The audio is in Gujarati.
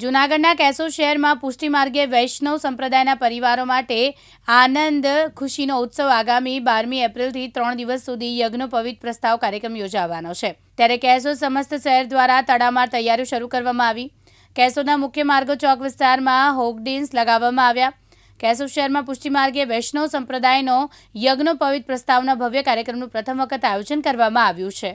જૂનાગઢના કેસો શહેરમાં પુષ્ટિ માર્ગે વૈષ્ણવ સંપ્રદાયના પરિવારો માટે આનંદ ખુશીનો ઉત્સવ આગામી બારમી એપ્રિલથી ત્રણ દિવસ સુધી યજ્ઞોપવિત પ્રસ્તાવ કાર્યક્રમ યોજાવાનો છે. ત્યારે કેસો સમસ્ત શહેર દ્વારા તડામાર તૈયારીઓ શરૂ કરવામાં આવી. કેસોના મુખ્ય માર્ગો ચોક વિસ્તારમાં હોગડીન્સ લગાવવામાં આવ્યા. કેસો શહેરમાં પુષ્ટિ માર્ગે વૈષ્ણવ સંપ્રદાયનો યજ્ઞોપવિત પ્રસ્તાવના ભવ્ય કાર્યક્રમનું પ્રથમ વખત આયોજન કરવામાં આવ્યું છે.